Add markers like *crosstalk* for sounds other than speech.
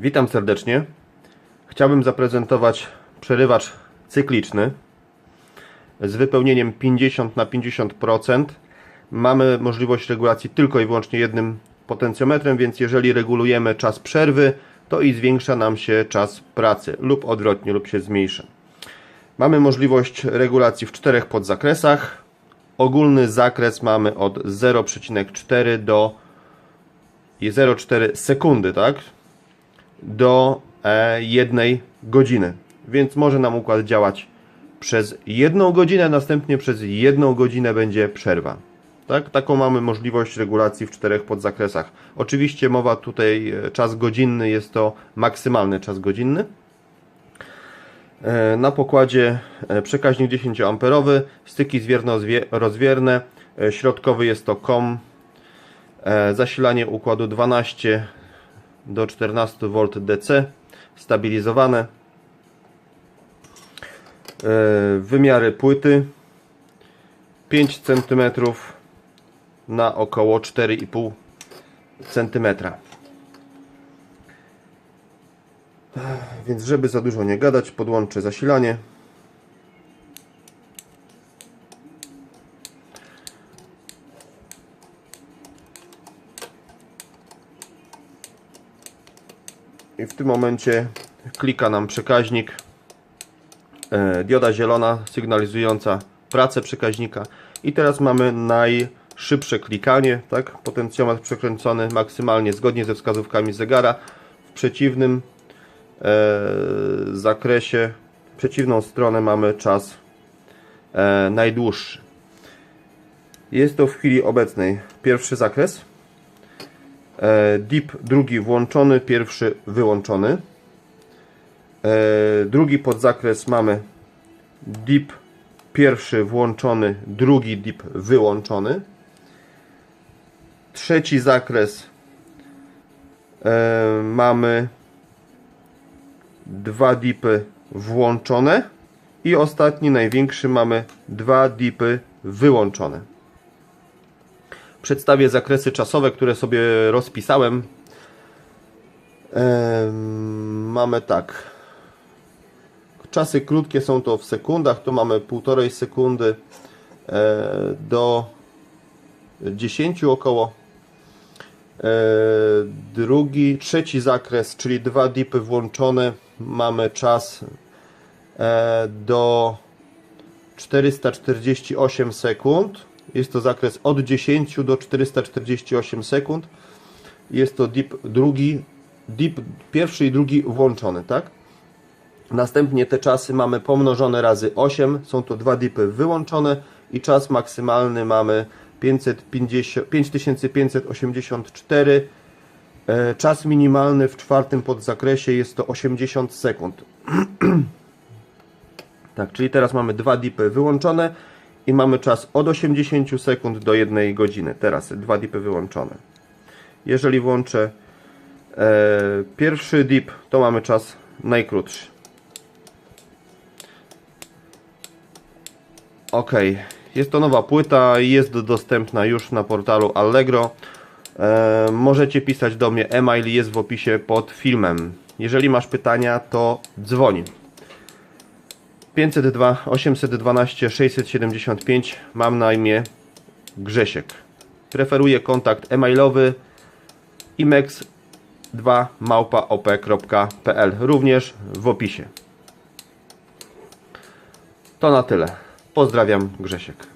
Witam serdecznie. Chciałbym zaprezentować przerywacz cykliczny z wypełnieniem 50 na 50%. Mamy możliwość regulacji tylko i wyłącznie jednym potencjometrem, więc jeżeli regulujemy czas przerwy, to i zwiększa nam się czas pracy lub odwrotnie, lub się zmniejsza. Mamy możliwość regulacji w czterech podzakresach. Ogólny zakres mamy od 0,4 do 0,4 sekundy, tak? Do e, jednej godziny. Więc może nam układ działać przez jedną godzinę, następnie przez jedną godzinę będzie przerwa. Tak? Taką mamy możliwość regulacji w czterech podzakresach. Oczywiście mowa tutaj e, czas godzinny jest to maksymalny czas godzinny. E, Na pokładzie przekaźnik 10 amperowy, styki zwierno-rozwierne, środkowy jest to COM, zasilanie układu 12 do 14 V DC, stabilizowane, E, wymiary płyty 5 cm na około 4,5 cm. Więc żeby za dużo nie gadać, podłączę zasilanie. I w tym momencie klika nam przekaźnik. E, Dioda zielona sygnalizująca pracę przekaźnika. I teraz mamy najszybsze klikanie, tak? Potencjometr przekręcony maksymalnie zgodnie ze wskazówkami zegara. W przeciwnym e, zakresie, przeciwną stronę mamy czas e, najdłuższy. Jest to w chwili obecnej pierwszy zakres. E, DIP drugi włączony, pierwszy wyłączony. E, drugi podzakres mamy DIP pierwszy włączony, drugi DIP wyłączony. Trzeci zakres e, mamy dwa dipy włączone i ostatni, największy mamy dwa dipy wyłączone. Przedstawię zakresy czasowe, które sobie rozpisałem. Em, mamy tak. Czasy krótkie są to w sekundach. Tu mamy półtorej sekundy e, do 10 około. E, drugi, trzeci zakres, czyli dwa dipy włączone, mamy czas e, do 448 sekund. Jest to zakres od 10 do 448 sekund. Jest to dip drugi, dip pierwszy i drugi włączony, tak? Następnie te czasy mamy pomnożone razy 8, są to dwa dipy wyłączone i czas maksymalny mamy 550, 5584. E, Czas minimalny w czwartym podzakresie jest to 80 sekund. *clears throat* tak, czyli teraz mamy dwa dipy wyłączone i mamy czas od 80 sekund do 1 godziny. Teraz dwa dipy wyłączone. Jeżeli włączę e, pierwszy dip, to mamy czas najkrótszy. Ok, jest to nowa płyta, jest dostępna już na portalu Allegro. E, możecie pisać do mnie, e-mail jest w opisie pod filmem. Jeżeli masz pytania, to dzwoń. 502 812 675 mam na imię Grzesiek. Preferuję kontakt e-mailowy imex2 małpaop.pl również w opisie. To na tyle. Pozdrawiam, Grzesiek.